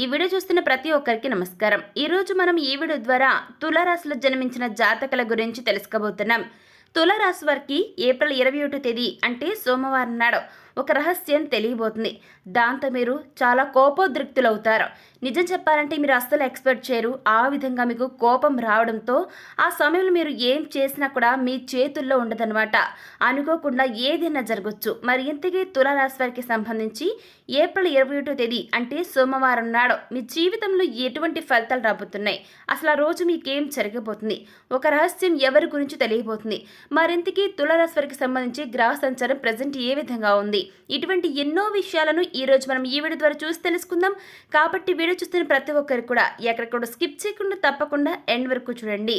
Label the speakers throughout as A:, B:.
A: ఈ వీడియో చూస్తున్న ప్రతి ఒక్కరికి నమస్కారం. ఈరోజు మనం ఈ వీడియో ద్వారా తులారాశిలో జన్మించిన జాతకల గురించి తెలుసుకోబోతున్నాం. తులారాశి వారికి ఏప్రిల్ ఇరవై ఒకటో తేదీ అంటే సోమవారం నాడు ఒక రహస్యం తెలియబోతుంది. దాంతో మీరు చాలా కోపోద్రిక్తులవుతారు. నిజం చెప్పాలంటే మీరు అస్సలు ఎక్స్పెక్ట్ చేయరు. ఆ విధంగా మీకు కోపం రావడంతో ఆ సమయంలో మీరు ఏం చేసినా కూడా మీ చేతుల్లో ఉండదన్నమాట. అనుకోకుండా ఏదైనా జరగచ్చు. మరి ఇంతకీ తులారాశి వారికి సంబంధించి ఏప్రిల్ ఇరవై ఒకటో తేదీ అంటే సోమవారం నాడు మీ జీవితంలో ఎటువంటి ఫలితాలు రాబోతున్నాయి? అసలు ఆ రోజు మీకేం జరగబోతుంది? ఒక రహస్యం ఎవరి గురించి తెలియబోతుంది? మరింతకీ తులారాశి వారికి సంబంధించి గ్రహ సంచారం ప్రజెంట్ ఏ విధంగా ఉంది? ఇటువంటి ఎన్నో విషయాలను ఈరోజు మనం ఈ వీడియో ద్వారా చూసి తెలుసుకుందాం. కాబట్టి వీడియో చూస్తున్న ప్రతి ఒక్కరు కూడా ఎక్కడెక్కడ స్కిప్ చేయకుండా తప్పకుండా ఎండ్ వరకు చూడండి.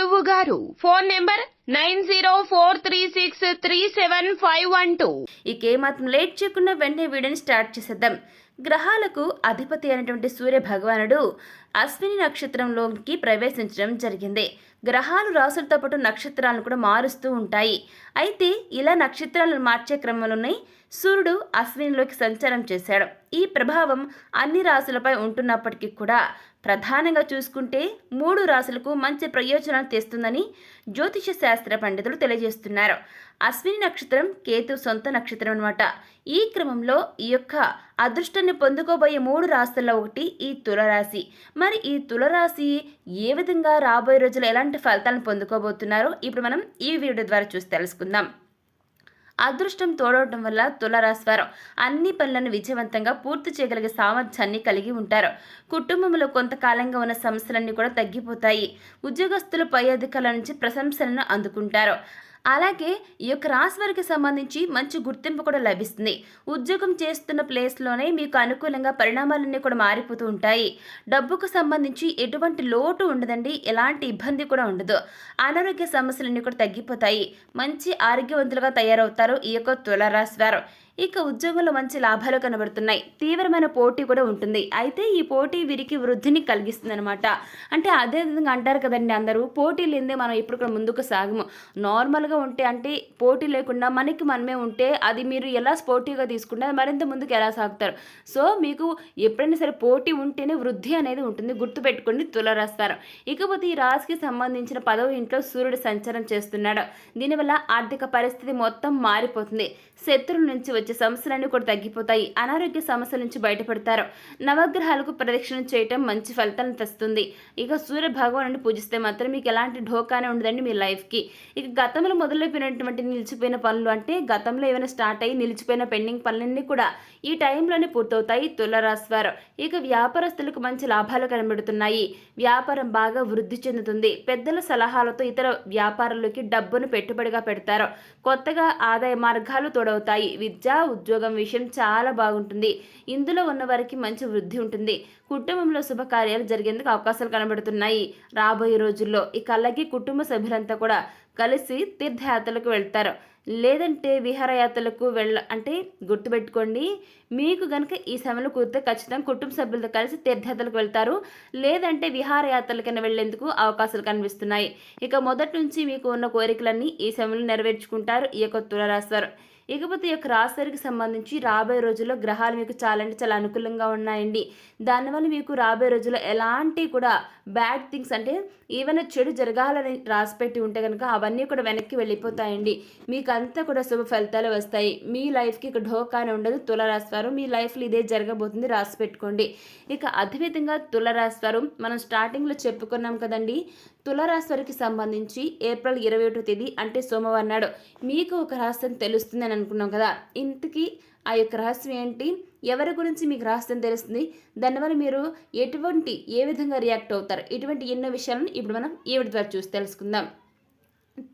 B: గురువు గారు. Phone number nine zero four three six three seven five one two.
A: ఇక ఏమాత్రం లేట్ చేయకుండా వెంటనే వీడియోని స్టార్ట్ చేసేద్దాం. గ్రహాలకు అధిపతి అయినటువంటి సూర్య భగవానుడు అశ్విని నక్షత్రంలోకి ప్రవేశించడం జరిగింది. గ్రహాలు రాసులతో పాటు నక్షత్రాలను కూడా మారుస్తూ ఉంటాయి. అయితే ఇలా నక్షత్రాలను మార్చే క్రమంలోనే సూర్యుడు అశ్వినిలోకి సంచారం చేశాడు. ఈ ప్రభావం అన్ని రాశులపై ఉంటున్నప్పటికీ కూడా ప్రధానంగా చూసుకుంటే మూడు రాశులకు మంచి ప్రయోజనాలు తెస్తుందని జ్యోతిష శాస్త్ర పండితులు తెలియజేస్తున్నారు. అశ్విని నక్షత్రం కేతు సొంత నక్షత్రం అనమాట ఈ క్రమంలో ఈ యొక్క అదృష్టాన్ని పొందుకోబోయే మూడు రాశుల్లో ఒకటి ఈ తులరాశి. మరి ఈ తులరాశి ఏ విధంగా రాబోయే రోజులు ఎలాంటి ఫలితాలను పొందుకోబోతున్నారో? ఇప్పుడు మనం ఈ వీడియో ద్వారా చూసి తెలుసుకుందాం. అదృష్టం తోడవటం వల్ల తులరాశివారు అన్ని పనులను విజయవంతంగా పూర్తి చేయగలిగే సామర్థ్యాన్ని కలిగి ఉంటారు. కుటుంబంలో కొంతకాలంగా ఉన్న సమస్యలన్నీ కూడా తగ్గిపోతాయి. ఉద్యోగస్తులు పై అధికారుల నుంచి ప్రశంసలను అందుకుంటారు. అలాగే ఈ యొక్క రాశి వారికి సంబంధించి మంచి గుర్తింపు కూడా లభిస్తుంది. ఉద్యోగం చేస్తున్న ప్లేస్లోనే మీకు అనుకూలంగా పరిణామాలన్నీ కూడా మారిపోతూ ఉంటాయి. డబ్బుకు సంబంధించి ఎటువంటి లోటు ఉండదండి. ఎలాంటి ఇబ్బంది కూడా ఉండదు. అనారోగ్య సమస్యలన్నీ కూడా తగ్గిపోతాయి. మంచి ఆరోగ్యవంతులుగా తయారవుతారు ఈ యొక్క తులరాశి వారు. ఇక ఉద్యోగంలో మంచి లాభాలు కనబడుతున్నాయి. తీవ్రమైన పోటీ కూడా ఉంటుంది. అయితే ఈ పోటీ వీరికి వృద్ధిని కలిగిస్తుంది అనమాట అంటే అదే విధంగా అంటారు కదండి అందరూ పోటీ లేదే మనం ఇప్పుడు కూడా ముందుకు సాగము. నార్మల్గా ఉంటే అంటే పోటీ లేకుండా మనకి మనమే ఉంటే అది మీరు ఎలా స్పోర్టివ్గా తీసుకుంటే అది మరింత ముందుకు ఎలా సాగుతారు. సో మీకు ఎప్పుడైనా సరే పోటీ ఉంటేనే వృద్ధి అనేది ఉంటుంది. గుర్తుపెట్టుకోండి తులరాస్తారు ఇకపోతే ఈ రాశికి సంబంధించిన పదవి ఇంట్లో సూర్యుడు సంచారం చేస్తున్నాడు. దీనివల్ల ఆర్థిక పరిస్థితి మొత్తం మారిపోతుంది. శత్రువుల నుంచి వచ్చే సమస్యలన్నీ కూడా తగ్గిపోతాయి. అనారోగ్య సమస్యల నుంచి బయటపడతారు. నవగ్రహాలకు ప్రదక్షిణ చేయటం మంచి ఫలితాలను తెస్తుంది. ఇక సూర్య భగవాను పూజిస్తే మాత్రం మీకు ఎలాంటి ఢోకానే ఉండదండి మీ లైఫ్కి ఇక గతంలో మొదలైపోయినటువంటి నిలిచిపోయిన పనులు అంటే గతంలో ఏమైనా స్టార్ట్ అయ్యి నిలిచిపోయిన పెండింగ్ పనులన్నీ కూడా ఈ టైంలోనే పూర్తవుతాయి. తులరాశి వారు. ఇక వ్యాపారస్తులకు మంచి లాభాలు కనబడుతున్నాయి. వ్యాపారం బాగా వృద్ధి చెందుతుంది. పెద్దల సలహాలతో ఇతర వ్యాపారాల్లోకి డబ్బును పెట్టుబడిగా పెడతారు. కొత్తగా ఆదాయ మార్గాలు తోడవుతాయి. విద్య ఉద్యోగం విషయం చాలా బాగుంటుంది. ఇందులో ఉన్న వారికి మంచి వృద్ధి ఉంటుంది. కుటుంబంలో శుభకార్యాలు జరిగేందుకు అవకాశాలు కనబడుతున్నాయి. రాబోయే రోజుల్లో ఇక అలాగే కుటుంబ సభ్యులంతా కూడా కలిసి తీర్థయాత్రలకు వెళ్తారు. లేదంటే విహారయాత్రలకు వెళ్ళ అంటే గుర్తుపెట్టుకోండి మీకు కనుక ఈ సమయంలో కుదిరితే ఖచ్చితంగా కుటుంబ సభ్యులతో కలిసి తీర్థయాత్రలకు వెళ్తారు. లేదంటే విహారయాత్రలకైనా వెళ్ళేందుకు అవకాశాలు కనిపిస్తున్నాయి. ఇక మొదటి నుంచి మీకు ఉన్న కోరికలన్నీ ఈ సమయంలో నెరవేర్చుకుంటారు. ఈ యొక్క తులరాశివారు ఇకపోతే ఈ యొక్క రాశివారికి సంబంధించి రాబోయే రోజుల్లో గ్రహాలు మీకు చాలా అంటే చాలా అనుకూలంగా ఉన్నాయండి. దానివల్ల మీకు రాబోయే రోజుల్లో ఎలాంటి కూడా బ్యాడ్ థింగ్స్ అంటే ఏమైనా చెడు జరగాలని రాసిపెట్టి ఉంటే కనుక అవన్నీ కూడా వెనక్కి వెళ్ళిపోతాయండి. మీకు అంతా కూడా శుభ ఫలితాలు వస్తాయి. మీ లైఫ్కి ఇక ఢోకానే ఉండదు. తులరాశి వారు మీ లైఫ్లో ఇదే జరగబోతుంది రాసి పెట్టుకోండి. ఇక అదేవిధంగా తులరాశి వారు మనం స్టార్టింగ్లో చెప్పుకున్నాం కదండి. తులరాశి వారికి సంబంధించి ఏప్రిల్ ఇరవై ఒకటో తేదీ అంటే సోమవారం నాడు మీకు ఒక రహస్యం తెలుస్తుంది అనుకున్నాం కదా. ఇంతకీ ఆ యొక్క రహస్యం ఏంటి? ఎవరి గురించి మీకు రహస్యం తెలుస్తుంది? దానివల్ల మీరు ఎటువంటి ఏ విధంగా రియాక్ట్ అవుతారు? ఇటువంటి ఎన్నో విషయాలను ఇప్పుడు మనం ఈవిడ ద్వారా చూసి తెలుసుకుందాం.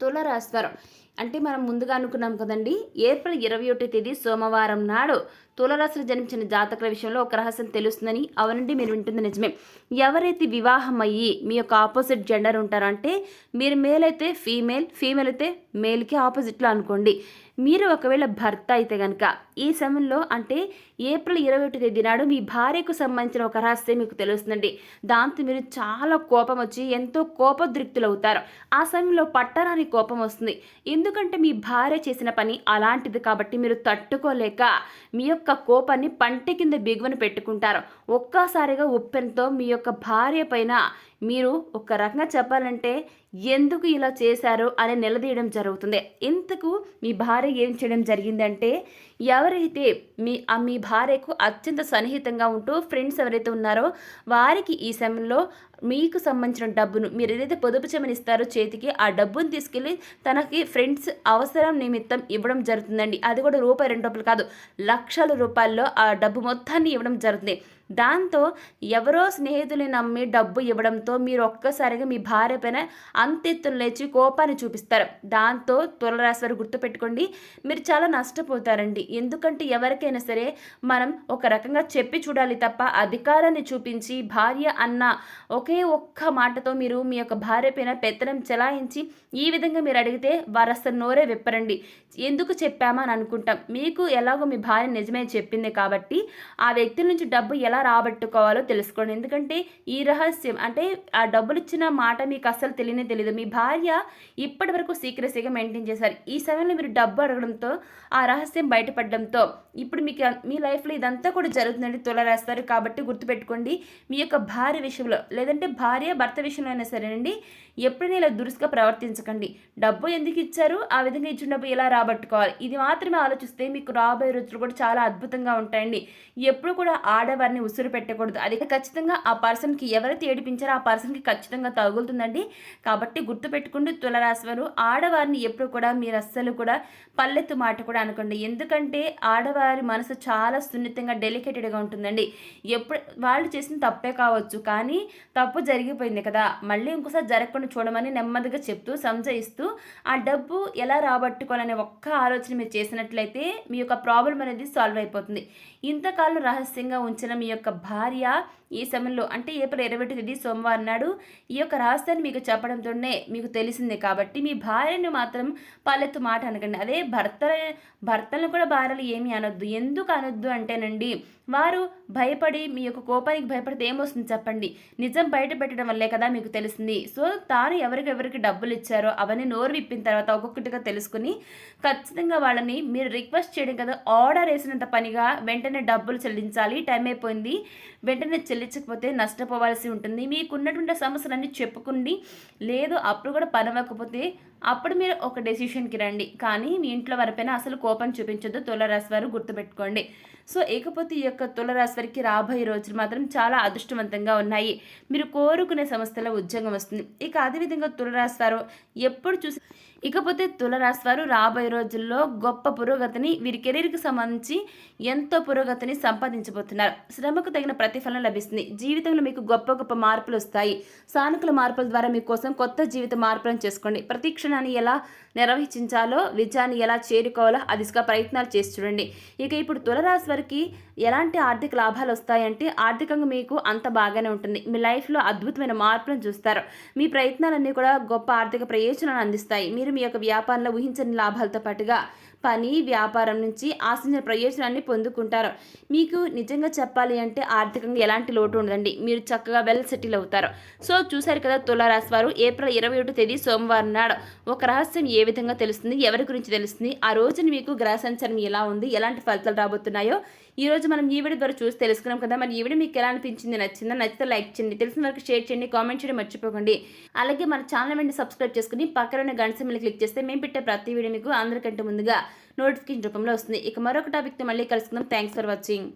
A: తులరాశివారం అంటే మనం ముందుగా అనుకున్నాం కదండి ఏప్రిల్ ఇరవై ఒకటి తేదీ సోమవారం నాడు తులరాశిలో జన్మించిన జాతకుల విషయంలో ఒక రహస్యం తెలుస్తుందని అవనండి మీరు వింటుంది నిజమే. ఎవరైతే వివాహం అయ్యి మీ యొక్క ఆపోజిట్ జెండర్ ఉంటారో అంటే మీరు మేల్ అయితే ఫీమేల్ ఫీమేల్ అయితే మేల్కి ఆపోజిట్లో అనుకోండి. మీరు ఒకవేళ భర్త అయితే కనుక ఈ సమయంలో అంటే ఏప్రిల్ ఇరవై ఒకటి తేదీ నాడు మీ భార్యకు సంబంధించిన ఒక రహస్యం మీకు తెలుస్తుందండి. దాంతో మీరు చాలా కోపం వచ్చి ఎంతో కోపదృక్తులు అవుతారు. ఆ సమయంలో పట్టరాని కోపం వస్తుంది. ఎందుకంటే మీ భార్య చేసిన పని అలాంటిది కాబట్టి మీరు తట్టుకోలేక మీ యొక్క కోపాన్ని పంట కింద బిగువను పెట్టుకుంటారు. ఒక్కసారిగా ఉప్పెనతో మీ యొక్క భార్య పైన మీరు ఒక రకంగా చెప్పాలంటే ఎందుకు ఇలా చేశారు అని నిలదీయడం జరుగుతుంది. ఇంతకు మీ భార్య ఏం చేయడం జరిగిందంటే ఎవరైతే మీ మీ భార్యకు అత్యంత సన్నిహితంగా ఉంటూ ఫ్రెండ్స్ ఎవరైతే ఉన్నారో వారికి ఈ సమయంలో మీకు సంబంధించిన డబ్బును మీరు ఏదైతే పొదుపు చెమనిస్తారో చేతికి ఆ డబ్బును తీసుకెళ్ళి తనకి ఫ్రెండ్స్ అవసరం నిమిత్తం ఇవ్వడం జరుగుతుందండి. అది కూడా రూపాయి రెండు రూపాయలు కాదు లక్షల రూపాయల్లో ఆ డబ్బు మొత్తాన్ని ఇవ్వడం జరుగుతుంది. దాంతో ఎవరో స్నేహితుల్ని నమ్మి డబ్బు ఇవ్వడంతో మీరు ఒక్కసారిగా మీ భార్య పైన అంతెత్తున లేచి కోపాన్ని చూపిస్తారు. దాంతో తులరాశి వారు గుర్తుపెట్టుకోండి మీరు చాలా నష్టపోతారండి. ఎందుకంటే ఎవరికైనా సరే మనం ఒక రకంగా చెప్పి చూడాలి తప్ప అధికారాన్ని చూపించి భార్య అన్న ఒకే ఒక్క మాటతో మీరు మీ యొక్క భార్య పైన పెత్తనం చెలాయించి ఈ విధంగా మీరు అడిగితే వారు అసలు నోరే విప్పరండి. ఎందుకు చెప్పామా అని అనుకుంటాం. మీకు ఎలాగో మీ భార్య నిజమే చెప్పింది కాబట్టి ఆ వ్యక్తి నుంచి డబ్బు ఎలా ఎలా రాబట్టుకోవాలో తెలుసుకోండి. ఎందుకంటే ఈ రహస్యం అంటే ఆ డబ్బులు ఇచ్చిన మాట మీకు అస్సలు తెలియనే తెలియదు మీ భార్య ఇప్పటి వరకు సీక్రెసీగా మెయింటైన్ చేశారు. ఈ సమయంలో మీరు డబ్బు అడగడంతో ఆ రహస్యం బయటపడడంతో ఇప్పుడు మీకు మీ లైఫ్లో ఇదంతా కూడా జరుగుతుందండి. తులరాస్తారు కాబట్టి గుర్తుపెట్టుకోండి. మీ యొక్క భార్య విషయంలో లేదంటే భార్య భర్త విషయంలో అయినా సరేనండి ఎప్పుడైనా ఇలా దురుసుగా ప్రవర్తించకండి. డబ్బు ఎందుకు ఇచ్చారు? ఆ విధంగా ఇచ్చిన డబ్బు ఎలా రాబట్టుకోవాలి? ఇది మాత్రమే ఆలోచిస్తే మీకు రాబోయే రోజులు కూడా చాలా అద్భుతంగా ఉంటాయండి. ఎప్పుడు కూడా ఆడవారిని ఉసురు పెట్టకూడదు. అది ఖచ్చితంగా ఆ పర్సన్కి ఎవరైతే ఏడిపించారో ఆ పర్సన్కి ఖచ్చితంగా తగులుతుందండి. కాబట్టి గుర్తుపెట్టుకుంటూ తులరాశి వారు ఆడవారిని ఎప్పుడు కూడా మీరు అస్సలు కూడా పల్లెత్తు మాట కూడా అనుకోండి. ఎందుకంటే ఆడవారి మనసు చాలా సున్నితంగా డెలికేటెడ్గా ఉంటుందండి. ఎప్పుడు వాళ్ళు చేసిన తప్పే కావచ్చు కానీ తప్పు జరిగిపోయింది కదా. మళ్ళీ ఇంకోసారి జరగకుండా చూడమని నెమ్మదిగా చెప్తూ సంజయిస్తూ ఆ డబ్బు ఎలా రాబట్టుకోవాలనే ఒక్క ఆలోచన మీరు చేసినట్లయితే మీ యొక్క ప్రాబ్లం అనేది సాల్వ్ అయిపోతుంది. ఇంతకాలం రహస్యంగా ఉంచిన మీ యొక్క భార్య ఈ సమయంలో అంటే ఏప్రిల్ ఇరవై ఒకటి తేదీ సోమవారం నాడు ఈ యొక్క రహస్యాన్ని మీకు చెప్పడంతోనే మీకు తెలిసింది కాబట్టి మీ భార్యను మాత్రం పల్లెత్తు మాట అనకండి. అదే భర్త భర్తలను కూడా భార్యలు ఏమీ అనొద్దు. ఎందుకు అనొద్దు అంటేనండి వారు భయపడి మీ యొక్క కోపానికి భయపడితే ఏమొస్తుంది చెప్పండి. నిజం బయట పెట్టడం వల్లే కదా మీకు తెలిసింది. సో తాను ఎవరికి ఎవరికి డబ్బులు ఇచ్చారో అవన్నీ నోరు విప్పిన తర్వాత ఒక్కొక్కటిగా తెలుసుకుని ఖచ్చితంగా వాళ్ళని మీరు రిక్వెస్ట్ చేయడం కదా ఆర్డర్ వేసినంత పనిగా వెంటనే డబ్బులు చెల్లించాలి. టైం అయిపోయింది. వెంటనే చెల్లించకపోతే నష్టపోవాల్సి ఉంటుంది. మీకున్నటువంటి సమస్యలన్నీ చెప్పుకుండి. లేదు అప్పుడు కూడా పనవ్వకపోతే అప్పుడు మీరు ఒక డెసిషన్కి రండి. కానీ మీ ఇంట్లో వారిపైన అసలు కోపం చూపించొద్దు. తులరాశి వారు గుర్తుపెట్టుకోండి. సో ఇకపోతే ఈ యొక్క తులరాశి వారికి రాబోయే రోజులు మాత్రం చాలా అదృష్టవంతంగా ఉన్నాయి. మీరు కోరుకునే సంస్థలో ఉద్యోగం వస్తుంది. ఇక అదేవిధంగా తులరాశి వారు ఎప్పుడు చూసి ఇకపోతే తులరాశి వారు రాబోయే రోజుల్లో గొప్ప పురోగతిని వీరి కెరీర్కి సంబంధించి ఎంతో పురోగతిని సంపాదించబోతున్నారు. శ్రమకు తగిన ప్రతిఫలం లభిస్తుంది. జీవితంలో మీకు గొప్ప గొప్ప మార్పులు వస్తాయి. సానుకూల మార్పుల ద్వారా మీకోసం కొత్త జీవిత మార్పులను చేసుకోండి. ప్రతి క్షణాన్ని ఎలా నిర్వహించాలో విజయాన్ని ఎలా చేరుకోవాలో అదిగా ప్రయత్నాలు చేసి చూడండి. ఇక ఇప్పుడు తులరాశి వారికి ఎలాంటి ఆర్థిక లాభాలు వస్తాయంటే ఆర్థికంగా మీకు అంత బాగానే ఉంటుంది. మీ లైఫ్లో అద్భుతమైన మార్పులను చూస్తారు. మీ ప్రయత్నాలన్నీ కూడా గొప్ప ఆర్థిక ప్రయోజనాలను అందిస్తాయి. మీరు మీ యొక్క వ్యాపారంలో ఊహించని లాభాలతో పాటుగా పని వ్యాపారం నుంచి ఆశించిన ప్రయోజనాన్ని పొందుకుంటారు. మీకు నిజంగా చెప్పాలి అంటే ఆర్థికంగా ఎలాంటి లోటు ఉండదండి. మీరు చక్కగా వెల్ సెటిల్ అవుతారు. సో చూశారు కదా తులారాశి వారు ఏప్రిల్ ఇరవై ఒకటి తేదీ సోమవారం నాడు ఒక రహస్యం ఏ విధంగా తెలుస్తుంది? ఎవరి గురించి తెలుస్తుంది? ఆ రోజున మీకు గ్రహ సంచారం ఎలా ఉంది? ఎలాంటి ఫలితాలు రాబోతున్నాయో ఈ రోజు మనం ఈ వీడియో ద్వారా చూసి తెలుసుకున్నాం కదా. మరి ఈ వీడియో మీకు ఎలా అనిపించింది నచ్చిందా? నచ్చితే లైక్ చేయండి తెలిసిన వరకు షేర్ చేయండి కామెంట్ చేయడం మర్చిపోకండి. అలాగే మన ఛానల్ వెంటనే సబ్స్క్రైబ్ చేసుకుని పక్కన ఉన్న గంట క్లిక్ చేస్తే మేము పెట్టే ప్రతి వీడియో మీకు అందరికంటే ముందుగా నోటిఫికేషన్ రూపంలో వస్తుంది. ఇక మరొక టాపిక్తో మళ్ళీ కలుసుకుందాం. Thanks for watching.